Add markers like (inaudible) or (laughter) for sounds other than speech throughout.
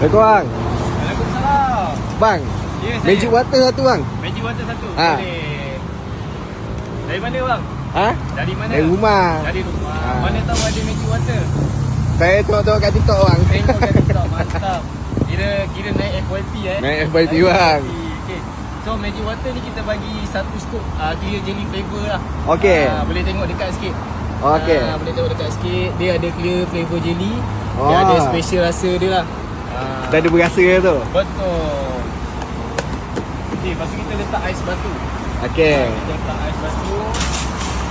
Assalamualaikum bang. Waalaikumsalam. Bang, Ya, saya. magic water satu bang. Magic water satu. Ha. Boleh. Dari mana bang? Ha? Dari mana? Dari rumah. Dari rumah. Ha. Mana tahu ada magic water? Saya tengok-tengok kat TikTok bang. Tengok kat (laughs) TikTok mantap. Kira kira naik FYP eh. Naik FYP, bang. Okay. So magic water ni kita bagi satu scoop uh, kira jelly flavor lah. Okey. Ah, boleh tengok dekat sikit. Okey. Ah, boleh tengok dekat sikit. Dia ada clear flavor jelly. Dia Oh. ada special rasa dia lah. Ah, Dah ada berasa tu? Betul. Okay, lepas tu kita letak ais batu. Okey. Kita letak ais batu.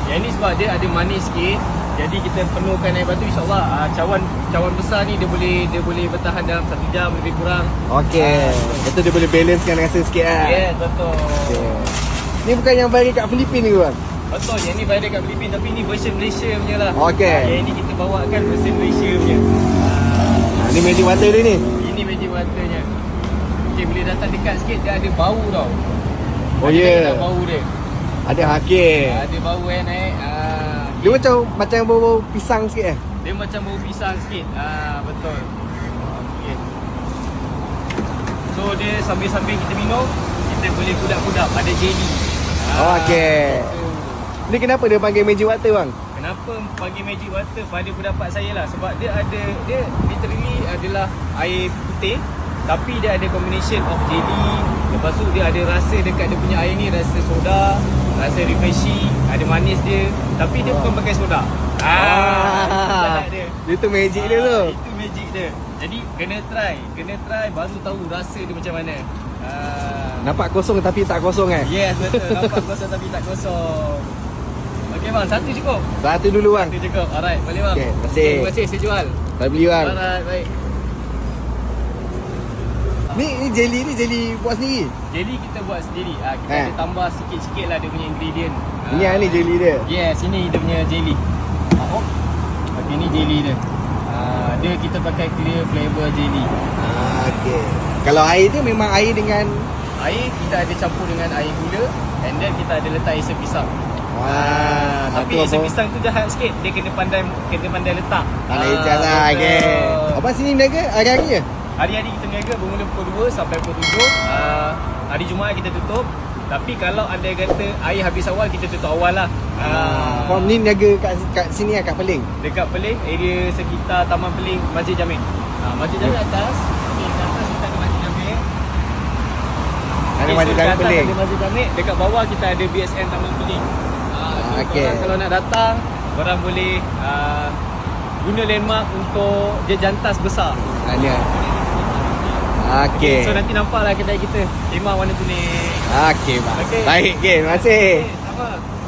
Yang ni sebab dia ada manis sikit. Jadi kita penuhkan air batu insyaAllah uh, cawan cawan besar ni dia boleh dia boleh bertahan dalam satu jam lebih kurang. Okey. Itu dia boleh balancekan rasa sikit lah. Yes, betul. Okey. Ni bukan yang viral kat Filipin ke bang? Betul, yang ni viral kat Filipin tapi ni version Malaysia punya lah. Okey. Ah, Yang ni kita bawakan version Malaysia punya. Ah, Ha, ni magic water dia ni. ini magic waternya. Okay, boleh datang dekat sikit dia ada bau tau. Oh, Ada ya. dekat bau dia. Ada hakik. Ada bau eh naik. Ah, Dia macam macam bau-bau pisang sikit eh. Dia macam bau pisang sikit. Ah betul. Okey. So dia sambil-sambil kita minum, kita boleh kudap-kudap ada jelly. Oh, okey. betul. Ni kenapa dia panggil magic water bang? Kenapa panggil magic water pada pendapat saya lah sebab dia ada dia literally adalah air putih tapi dia ada combination of jelly lepas tu dia ada rasa dekat dia punya air ni rasa soda rasa refreshing ada manis dia tapi dia bukan pakai soda ah, dia Dia tu magic dia Ah, tu. Itu magic dia. Jadi kena try, kena try baru tahu rasa dia macam mana. Ah. Nampak kosong tapi tak kosong eh. Yes, betul. Nampak kosong tapi tak kosong. Okey bang, satu cukup. Satu dulu bang. Satu cukup. Alright, boleh bang. Okey, terima kasih. Terima kasih saya jual. Saya beli bang. Alright, baik. Ni ni jelly ni jelly buat sendiri. Jadi kita buat sendiri. Ah, kita Eh. ada tambah sikit-sikit lah dia punya ingredient. Ni yang ni jelly dia. Yes, ini dia punya jelly. Ah, oh. Okey, ni jelly dia. Ah, dia kita pakai clear flavor jelly. Ah, okey. Kalau air tu memang air dengan Air kita ada campur dengan air gula and then kita ada letak isi pisang. Wah, Tapi apa? pisang tu jahat sikit. Dia kena pandai kena pandai letak. Tak Ah, ijaz lah okey. Abang sini niaga hari-hari je? Hari-hari kita niaga bermula pukul 2 sampai pukul 7. Uh, hari Jumaat kita tutup. Tapi kalau anda kata air habis awal kita tutup awal lah. Ah, Uh, ni niaga kat, kat sini lah, kat Peling. dekat Peling, area sekitar Taman Peling, Masjid Jamin. Uh, Masjid Jamin atas. Okay, atas kita ada Masjid Jamin. Ada Okay, Masjid Jamin Peling. Ada Masjid Jamin. Dekat bawah kita ada BSN Taman Peling. Korang kalau nak datang, korang boleh uh, guna landmark untuk dia jantas besar. Ni. Okey. So nanti nampak lah kedai kita. Tema warna kuning. Okey bang. Okey. Baik, okey. Terima kasih. Okay, sama.